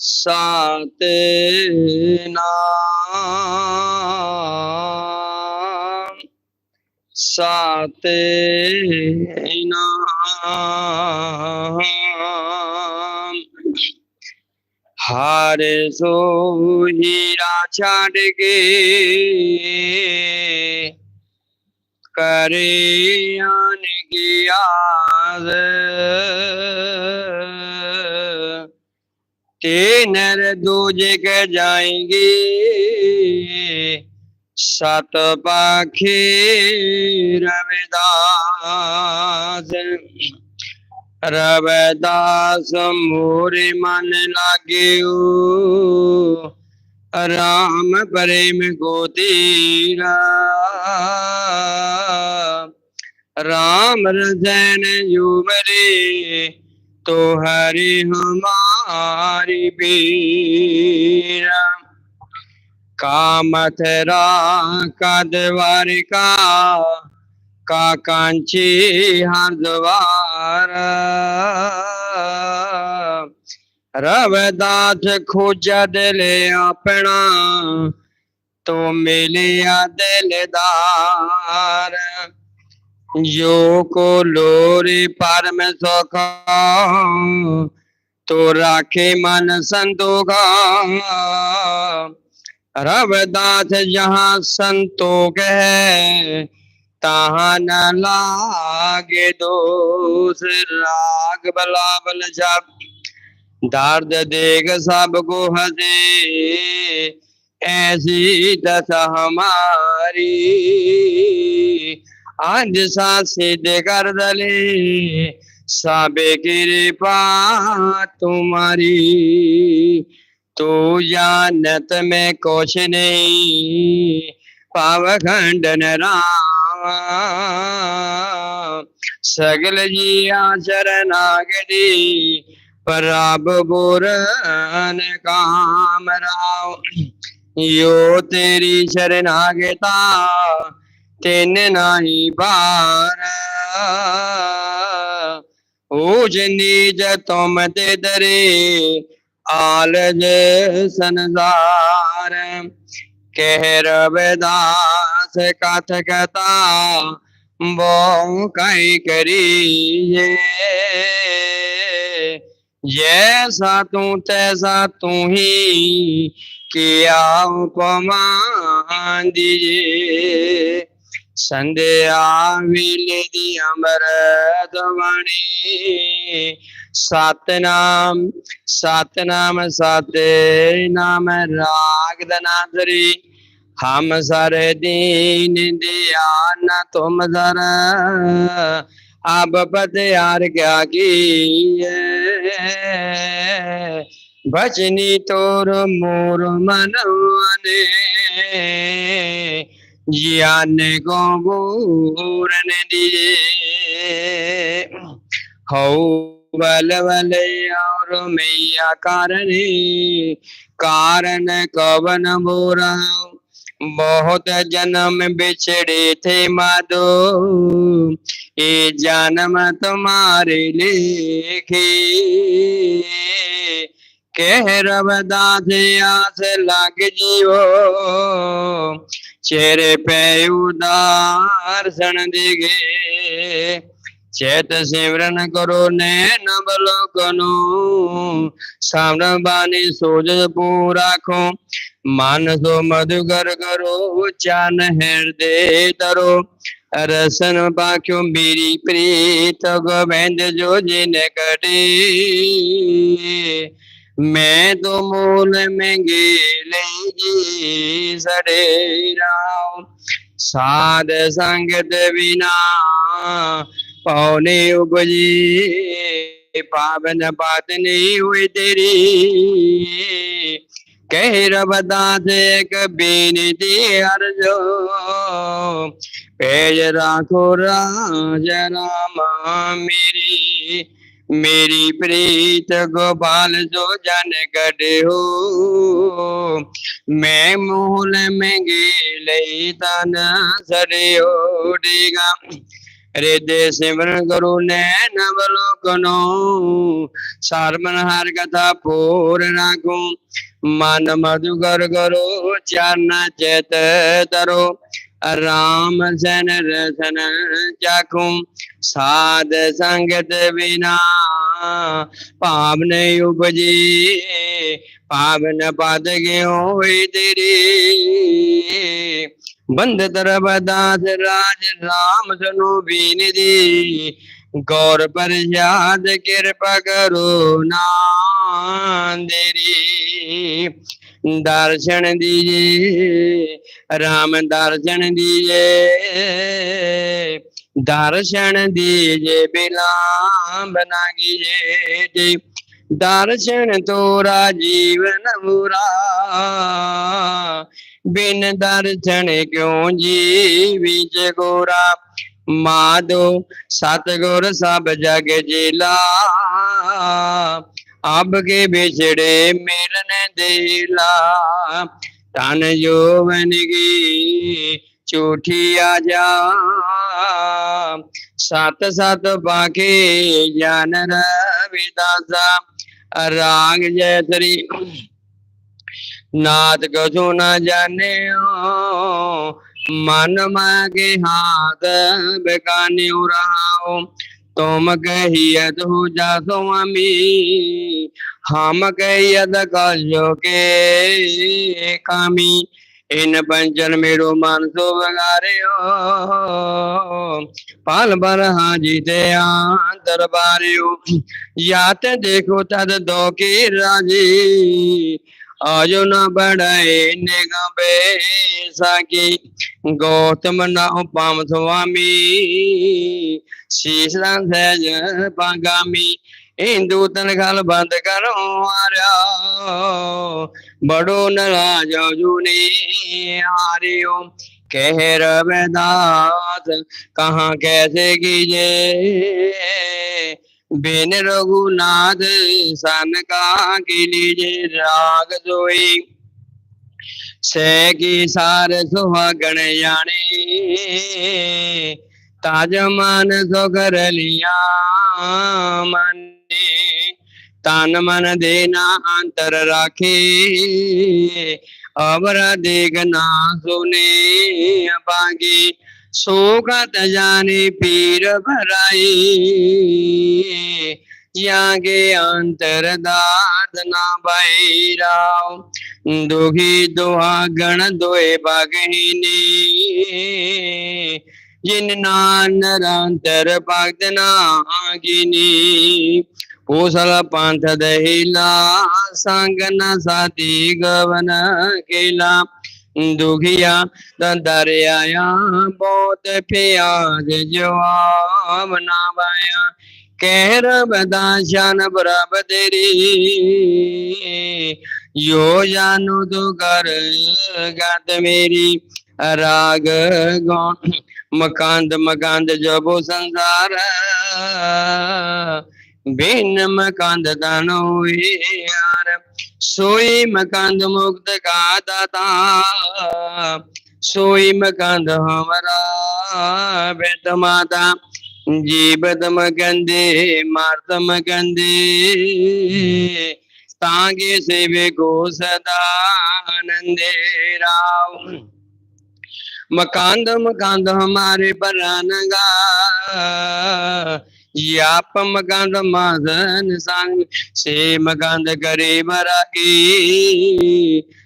सात नाम। सात नाम। हार सो हीरा छाड़ गे करे आन गया ते नर दूजे के जाएँगे। सत पाखे रविदास रविदास मोरे मन लागे राम प्रेम को तेरा। राम रजन युवरे तो हरि हमारी पीरा कामथरा का द्वारिका का कांची हरद्वार। रवदास खोजा दिल अपना तो मिलिया दिलदार। जो को लोरी परम सुख तो राखे मन संतोखा। रवदास जहाँ संतोख है, तहाँ न लागे दोष। राग बलाबल जब दर्द देख सबको हंसे। ऐसी दशा हमारी आज सिद्ध कर दले, साबे कृपा तुम्हारी। तो जानत में कुछ नहीं पावखंडन राम। सगल जिया शरणागति पराब बुरन काम राव यो तेरी शरणागता ਤਿੰਨ ਨਹੀਂ ਬਾਰ ਊਜ ਨੀਜ ਤੁਮ ਤੇ ਦਰੇ ਆਲਜ ਸੰਸਾਰ ਕਹਿ ਰਵਿਦਾਸ ਕਥ ਕਤਾ ਬੋ ਕੈ ਕਰੀਏ ਜੈਸਾ ਤੂੰ ਤੈਸਾ ਤੂੰ ਹੀ किया उपमान दीजिए संध्या मिले दी अमृत वाणी सतनाम सतनाम सते नाम राग दनादरी हम सर दीन दिया न तुम दर अब पत यार क्या की भजनी तोर मोर ज्ञान को पूरन दिए। हो बल बल और मैया कारण। कारण कवन बोरा बहुत जन्म बिछड़े थे माधो ये जन्म तुम्हारे लेखे। कह रवदास आस लग जियो। चेहरे पे उदार सन दिगे चेत सिमरन करो नैन बलो कनो सामन बानी सोज पूरा खो मानसो मधुकर करो चान हृदय तरो रसन पाख्यो मेरी प्रीत गोविंद जो जिन कटे मैं तो मूल में गेले जी सड़े राव साध संगत बिना पौने उपजी पावन बात नहीं हुई तेरी कह रबदा से एक बेनती अर्जो पेज राखो राज रामा मेरी प्रीत गोपाल जो जन गढ़े हो, मैं मूल में गे तन सर हो डेगा हृदय सिमरन गुरु नैन अवलोकनो सारमन हर कथा पूर राखू। मन मधुकर करो चरण चेत तरो राम जन रसन चाखू साध संगत बिना। पावन उपजी पावन पद तेरी। बंद तरफ़ दास राज राम सुनु बीन दी गौर प्रसाद कृपा करो ना देरी दर्शन दीजे राम दर्शन दीजे दर्शन दीजे बिलाम बना कीजिए दर्शन तोरा जीवन बुरा, बिन दर्शन क्यों जीवी जगोरा माधो सतगुर सब जग जिला, अब के बिछड़े मिलने देला। तन यौवन की चूठिया जा। सत सत बाके ज्ञान रविदासा। राग जय श्री नाथ कसो न जाने मन मे हाथ बेकाने रहा तुम कहियत हो जा स्वामी हम हामक कलो के कमी इन पंचन मेरो मन सो बगारे हो। पाल बर हाँ जी ते दरबार या यात देखो तद दो की राज़ी। आजो न बढ़े निगमे साकी। गौतम न उपाम स्वामी। शीशा सहज पागामी इंदूतन खाल बंद करो बड़ो नाजो जूने हारे ओम कह रविदास, कहा कैसे कीजे? बिन रघुनाथ, सन का की लीजे? राग जोई। सह की सार सुहागण जाने ताज मन सो कर लिया मने। तन मन देना अंतर राखे। अवर देखना सुने बागी। सोगत जाने पीर भराई यागे अंतर दाद ना बैराव दुखी दुहा गण दोए भगहिनी जिन नानरांतर भक्त नागिनी कोसल पंथ दहिला संग न साथी गवन केला दुखिया दरियाया बहुत प्याज जवाब ना पाया ਕਹਿ ਰਬਦਾ ਸ਼ਾਨ ਪ੍ਰਭ ਤੇਰੀ ਯੋ ਜਾਨੂ ਤੂੰ ਕਰ ਗਤ ਮੇਰੀ ਰਾਗ ਗੌਣ मकांद मकांद जबो संसार। भिन्न मकांद दानो यार। सोई मकांद मुक्त का दाता। सोई मकांद हमारा। बेट माता जीवतम गंदे मारतम मंदे तांगे सेवे को सदा आनंदे राव। मकांद मकांद हमारे बरानगा। याप मकांद माधन संग से मकांद करे बरागी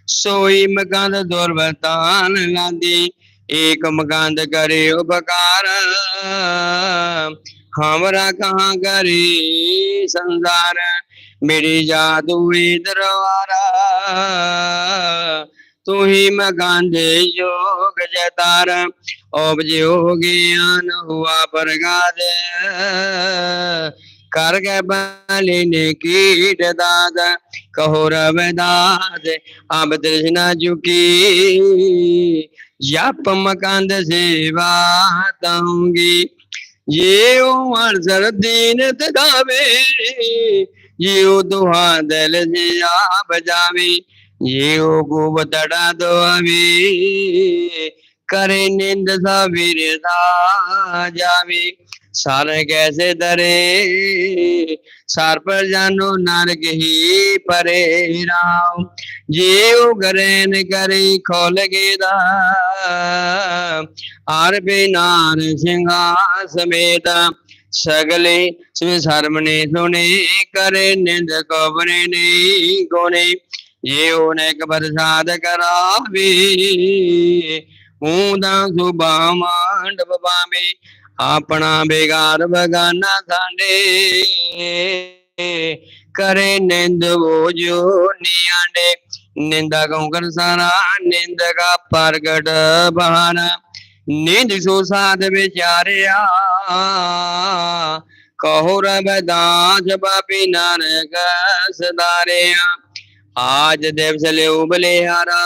सोई मकांद दुर्वतान लादी एक मकांद करे उपकार। हमरा कहाँ करे संसार, मेरी जादू दरबारा। तू ही योग जतार ओब जो ज्ञान हुआ प्रगाद कर गए बलि ने कीट दाद, कहो रवदास अब तृष्णा चुकी जप मकांद सेवा दूँगी ये उमर सर दीन तदावे ये दुहा दल से आप जावे। ये बदड़ा दो अभी करे निंद साबिर जावे सार कैसे दरे, सार पर जानो नरक ही परे राम। जीव गरेन करे खोल के दार बिनार सिंहा समेत सगले सर मने सुने, करे निंद कबरे नहीं कोने ਕੋਨੇ ਜੀਉ ਨੇ ਕ ਪ੍ਰਸਾਦ ਕਰਾਵੇ ਊਂਦਾ ਸੁਭਾ ਮੰਡਪ ਪਾਵੇ ਆਪਣਾ ਬੇਗਾਰ ਬਗਾਨਾ ਸਾਡੇ ਕਰੇ ਨਿੰਦ ਵੋ ਜੋ ਨਿਆਂਡੇ ਨਿੰਦਾ ਕਉ ਕਰ ਸਾਰਾ ਨਿੰਦ ਕਾ ਪ੍ਰਗਟ ਬਹਾਨਾ ਨਿੰਦ ਸੋ ਸਾਧ ਵਿਚਾਰਿਆ ਕਹੋ ਰਬਦਾਸ आज देव चले उबले हारा,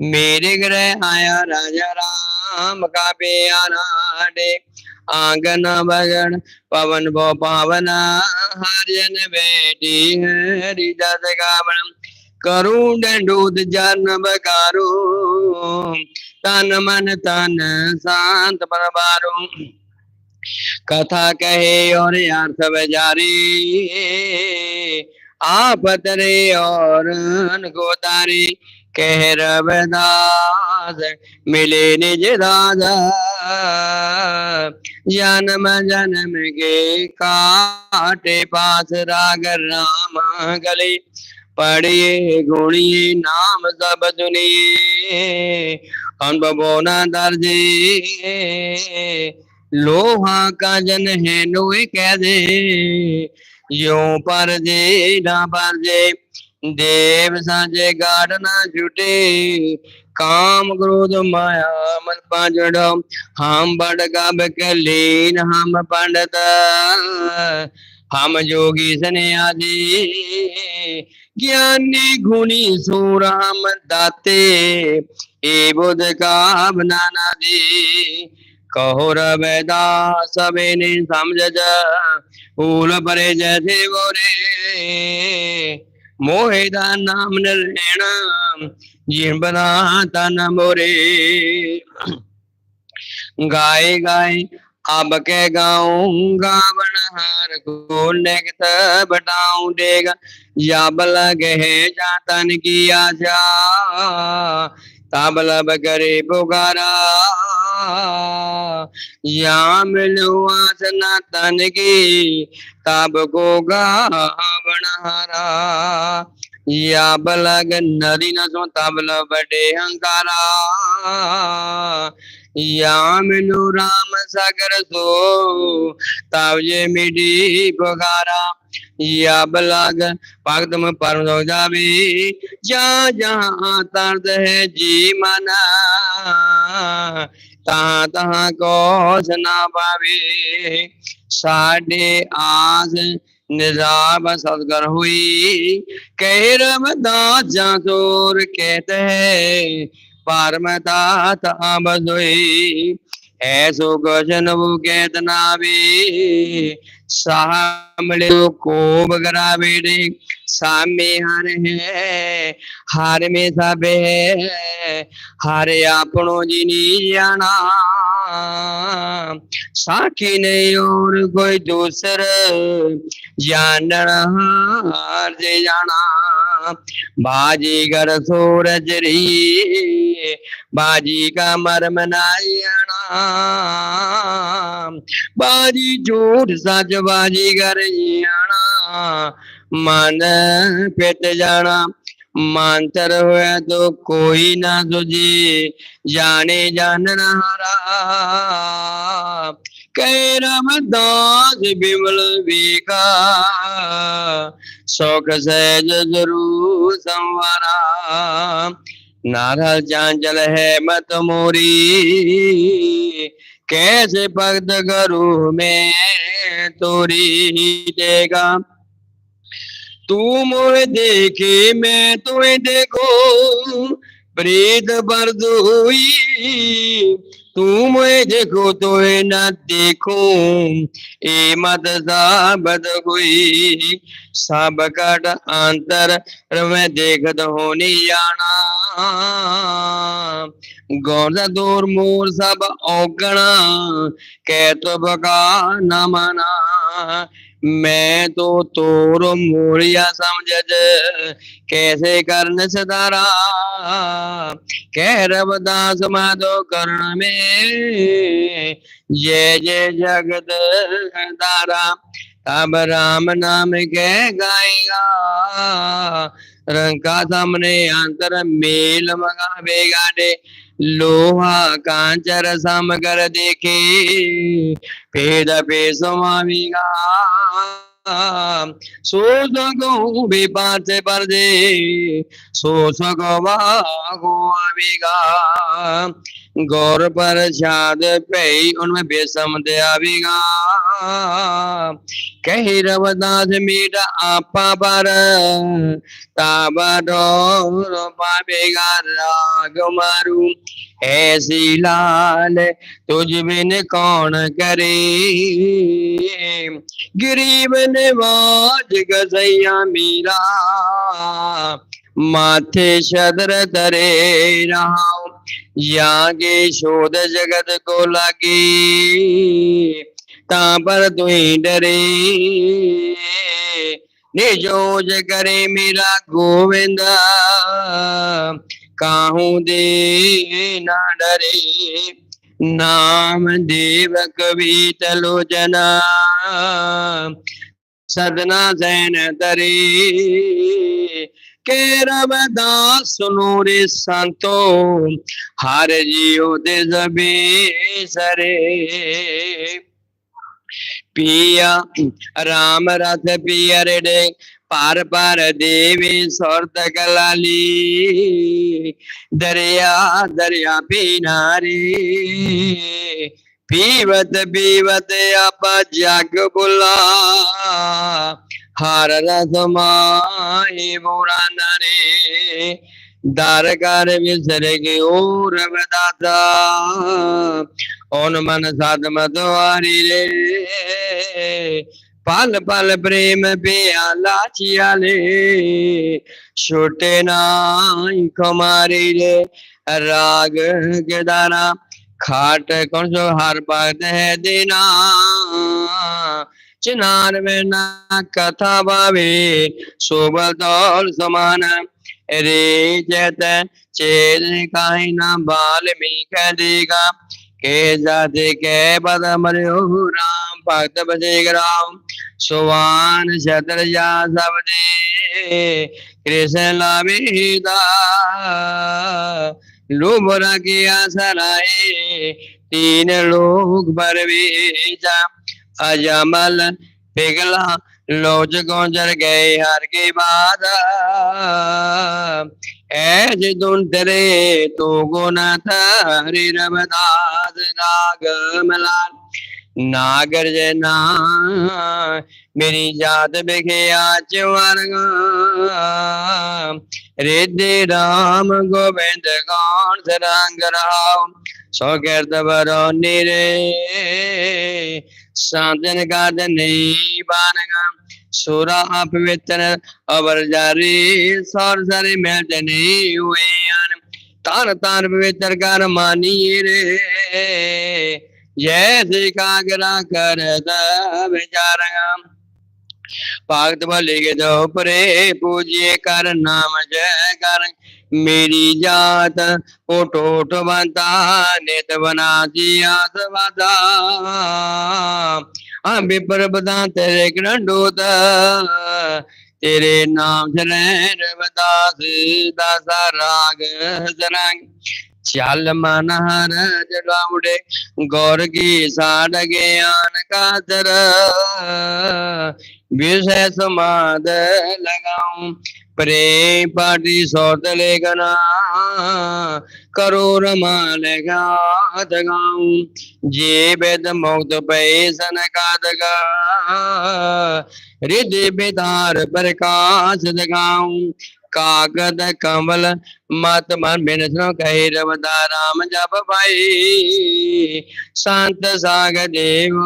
मेरे ग्रह आया राजा राम का पे आना डे आँगन बगन, पवन बो पावना हरियन बेटी हरी जस गावन करुण दूध जन बकारो तन मन तन शांत परबारो कथा कहे और अर्थ बजारी आपत रे और तारी कह रबदास मिले निज राजा। जन्म जन्म के काटे पास राग राम गले, पढ़िए, गुणिए, नाम सब सुनिए। अनुभवो न दर्जे, लोहा का जन है लोहे कह दे यो पर जे ना पर जे देव साजे गाढ़ ना छूटे काम क्रोध माया मन पांचड़ो हम बड़ गब कलीन हम पंडित। हम जोगी सन्यासी, ज्ञानी गुणी सूर हम दाते। ए बुध का बनाना दे। कहो रबैदा सबे ने समझ जा फूल परे जैसे बोरे मोहिदा नाम न लेना जिन बना तन मोरे। गाय गाय अब के गाऊं गावन हार को नेकत बटाऊं देगा जब लगे है जातन की आशा तब लब करे पुकारा या मिलो आसना तन की, तब को गावनहारा या बलग नदी न सो तबल बड़े हंकारा या मिलो राम सागर सो ये मिडी पुकारा या बलग भक्त में परम जावे। जहाँ जहाँ तरद है जी मना, तहाँ तहाँ कोस ना पावे। साडे आस निजाब सदगर हुई, कह रमदास जासोर कहते है पारमतात हुई। ऐसो गजन वो कहत नावे। सामले को बगरावे रे। सामे हर है, हार में सब है। हर हार आपनो जिनी जाना। साखी नहीं और कोई दूसर। जानना हार जे जाना। बाजीगर सूरज री, बाजी का मर्म नायना बाजी झूठ सच बाजीगर आना मन पिट जाना मांतर हुआ तो कोई ना तुझे जाने जान हारा। कह रमदास बिमल बेका शौक सहज ज़रूर संवारा। नारल चांचल है मत मोरी। कैसे भक्त करू मैं तोरी देगा। तू मोहे देखे, मैं तुम्हें देखो। प्रीत बरद हुई तू देखो तो न देखो, ए मत साबत हुई सब कट अंतर मैं देखत होनी जाना गौर दूर मोर सब औगणा कै तो बका न मना। मैं तो तोर मोरिया समझ कैसे करन सदारा? कह रवदास माधो कर्ण में, जय जय जगत दारा तब राम नाम कह गाएगा रंका सामने अंतर मेल मगा गाड़े लोहा कांचर सम कर देखे भेद पे समाविगा। सो सको विपात पर दे सो सको गो आवेगा। गौर पर शाद पे उनमें बेसम दे आवेगा कही रवदास मीठा आपा पर राग मारू। ऐसी लाल तुझ बिन कौन करे? गरीब नवाज़ गसैया मीरा, माथे शदर तरे रहा यागे शोध जगत को लगे, ता पर तु डरे। निजोज करे मेरा गोविंद, काहू दे ना डरे। नाम देव कवि तलोचना सदना सैन तरे। के रवदास सुनो रे संतो हर जियो दे जबे सरे पिया राम रथ पिया रे पार पार देवी स्वर्त कलाली दरिया दरिया पीनारी पीवत पीवत आप जग बुला हार रस माही बुरा नरे दार कर विसर के ओ रवदाता। ओन मन साध मतवारी रे, पल पल प्रेम प्याला चियाले छोटे नाई कुमारी रे, राग दाना खाट कौन सो हर भक्त है देना। चिनार में कथा भावे शोभा दौल समान रे जत चेत काई ना बाल में कह देगा के जाते के पद मरियो राम, भक्त बजे राम। सुवान छत्र जा सब दे कृष्ण लाभिदा। लुबरा की आसराए तीन लोग पर बेचा अजमल पिघला लोच गोजर गए हर के बाद ऐज दुन तेरे तो गुना हरि रमदास नाग मलाल नागर जना मेरी जात बिखे आज वर्गा रिद्धि राम गोविंद गौण सरंग राव सौकीर्त बरो निरे साधन गाधन बानगा। सुरा अपवित्र हुए तार तार पवित्र कर मानी रे। जैसे कागरा कर विचारगा भले के दो परे पूजिए कर नाम जय कर। मेरी जात ओटोट बनता नित बना दिया सवादा हम विपर बदा तेरे ग्रंडोत तेरे नाम शरण बदास, दासा राग सरंग चल मन हर जड़ाउड़े गौर की साड़ ज्ञान का दर। विषय समाद लगाऊँ प्रेम पाटी सौत लेखना, करो रमालगात गाऊ। जे वेद मुक्त पैसन कादगा हृदय बेदार प्रकाश दगाऊ कागद कमल मत मन बिन कहे रवदा राम, जप भाई। संत साग देव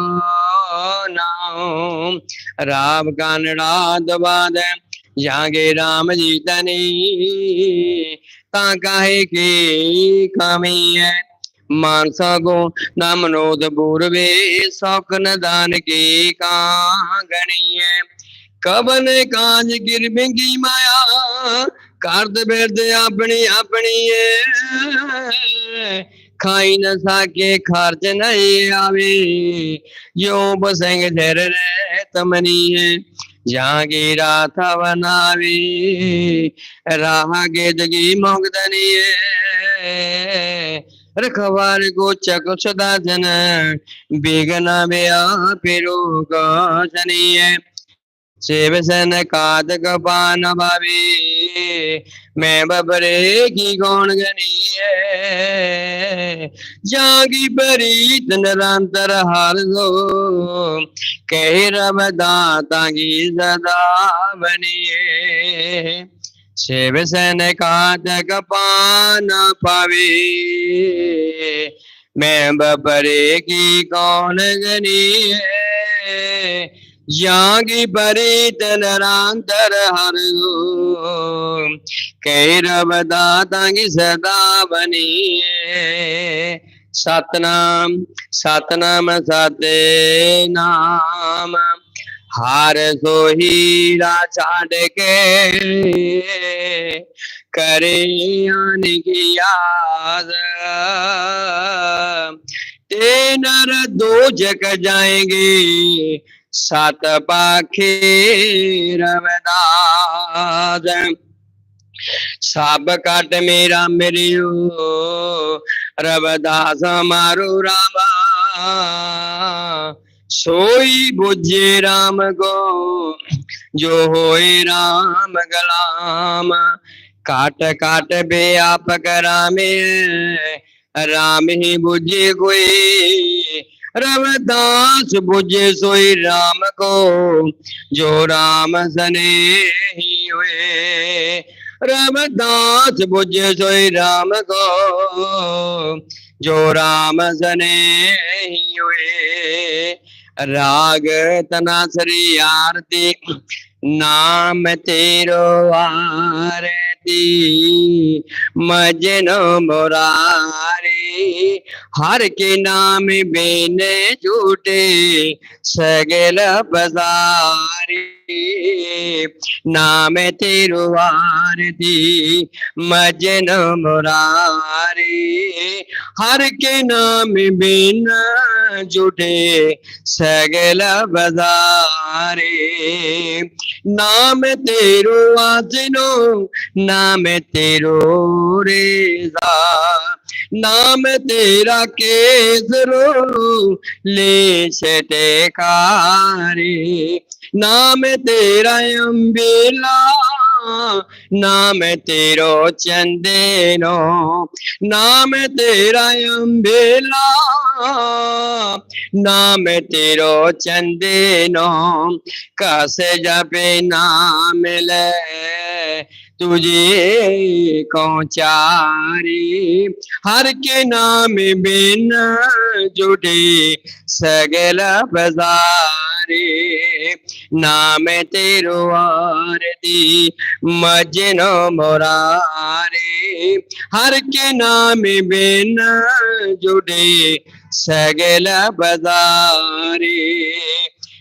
नाम। राम कान राध ਜਾਂਗੇ ਰਾਮ ਜੀ ਤਨੀ ਤਾਂ ਕਾਹੇ ਕੀ ਕਮੀ ਹੈ ਮਾਨਸਾ ਗੋ ਨਾ ਮਨੋਦ ਬੂਰਵੇ ਸੌਕ ਨਦਾਨ ਕੀ ਕਾਂਗਣੀ ਹੈ ਕਬਨ ਕਾਂਜ ਗਿਰਬਿੰਗੀ ਮਾਇਆ, ਕਰਦ ਬਿਰਦ ਆਪਣੀ ਆਪਣੀ ਏ ਖਾਈ ਨਾ ਸਾਕੇ ਖਰਚ ਨਹੀਂ ਆਵੇ ਜੋ ਬਸੰਗ ਧਰ ਰੇ ਤਮਨੀ ਹੈ ಜಾಗಿರಾಥವನಾವಿ ರಾಹ ಗೆದಗಿ ಮೊಗದನಿಯೇ रखवार गोचक सदा जन बेगना बया पेरो गजनिए शिवसन कातक पान भावी, मैं बबरे की कौन गनी जागी परीत निरंतर हर दो, कह रब की सदा बनिए शिव सन कातक पान पावी मैं बबरे की कौन गनी यागी परित नरांतर हर गो कैरव दाता की सदा बनी सतनाम सतनाम सते नाम हार हीरा राचाड के। करे आन ते नर दो जग जाएँगे। सत पखीरवदास सब कट मेरा मृयु, रवदास मारो रामा। सोई बुझे राम गो, जो होए राम गलाम। काट काट बे आप करामे, राम ही बुझे गोई रवदास बुझे सोई राम को, जो राम सने ही हुए। रवदास बुझे सोई राम को, जो राम सने ही हुए। राग तनासरी आरती, नाम तेरो आरती। मजनो मुरारी हर के नाम बेन झूठे सगल बजारी नाम तेरो आरती, मजन मुरारी। हर के नाम बिन झूठे सगल बजारे नाम तेरो आजनो, नाम तेरो रेजा। नाम तेरा केसरो ले कारी नाम तेरा अम्बेला नाम तेरो चंदेनो। नाम तेरा अम्बेला नाम तेरो चंदेनो। कस जपे नाम ले तुझे कौचारी हर के नाम बिन जुड़े, सगल बजारे। नाम तेरो आरती, मजनो मोरारे। हर के नाम बिन जुड़े, सगल बजारे।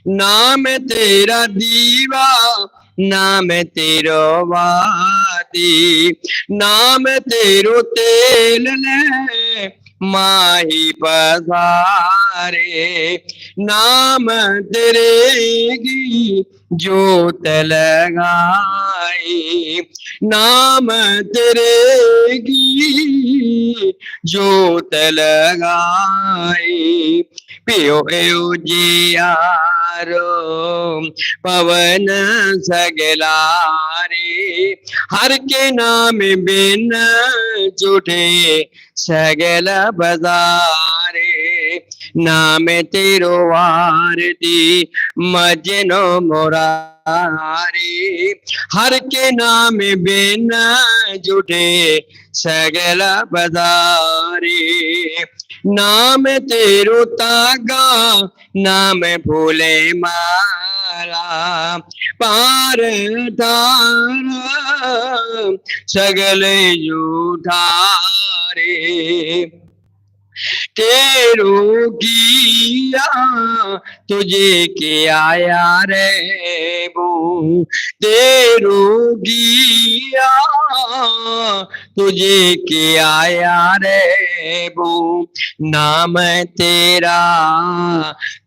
नाम तेरा दीवा नाम तेरो वादी, नाम तेरो तेल ले, माही पसारे नाम तेरे की जोत लगाई। नाम तेरे की जोत लगाई। पियो जियारो पवन सगलारे, हर के नाम बिन जुटे सगल बजारे, नाम तिरुवारती मजनो मोरारी, हर के नाम बिन जुटे सगल बजारी। नाम तेरु तागा नाम भूले मारा पार तारा सगले जूठा रे तेरो किया तुझे क्या यार वो तेरो किया तुझे क्या यार वो नाम तेरा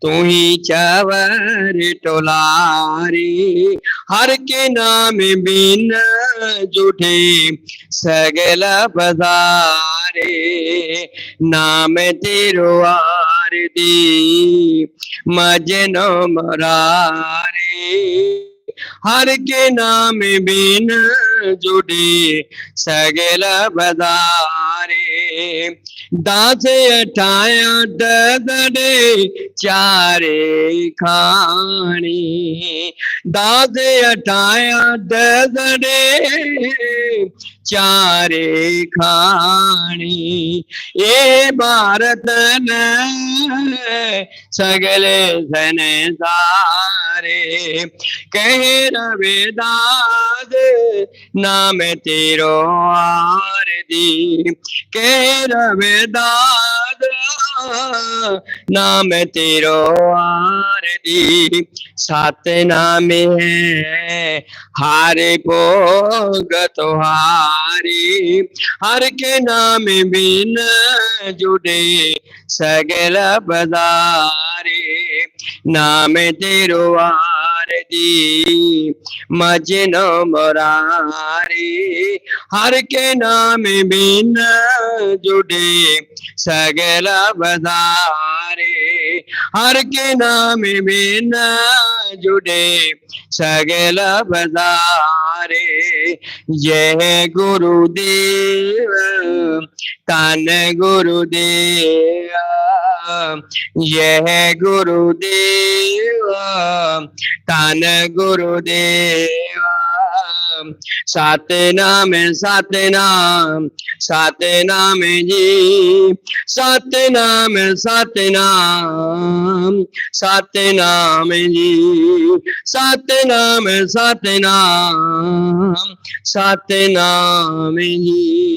तू ही चवर टोलारी। हर के नाम बिन जुठे सगल बजारे। ತಿರುವಾರದಿ ಮಜನ ಮರಾರಿ हर के नाम बिन जुड़े, सगला बदारे दास अठाया डे चारे खानी। दास अठाया डे चारे खानी। ए भारत न सगले सने सारे। कहे मेरा वेदाद नाम तेरो आरदी केर वेदाद नाम तेरो आरदी सात नाम है, हारे भोग तो हारी हर के नाम बिन जुड़े, सगल बदारे। नाम तेरो आरदी मजन मरारे, हर के नाम बिन जुड़े सगला बजारे हर के नाम बिन जुड़े सगला बजारे यह गुरुदेव, तन गुरुदेव। यह गुरुदेव, तन गुरुदेव। सात नाम सात नाम सात नाम जी। सात नाम सात नाम सात नाम जी। सात नाम सात नाम सात नाम जी।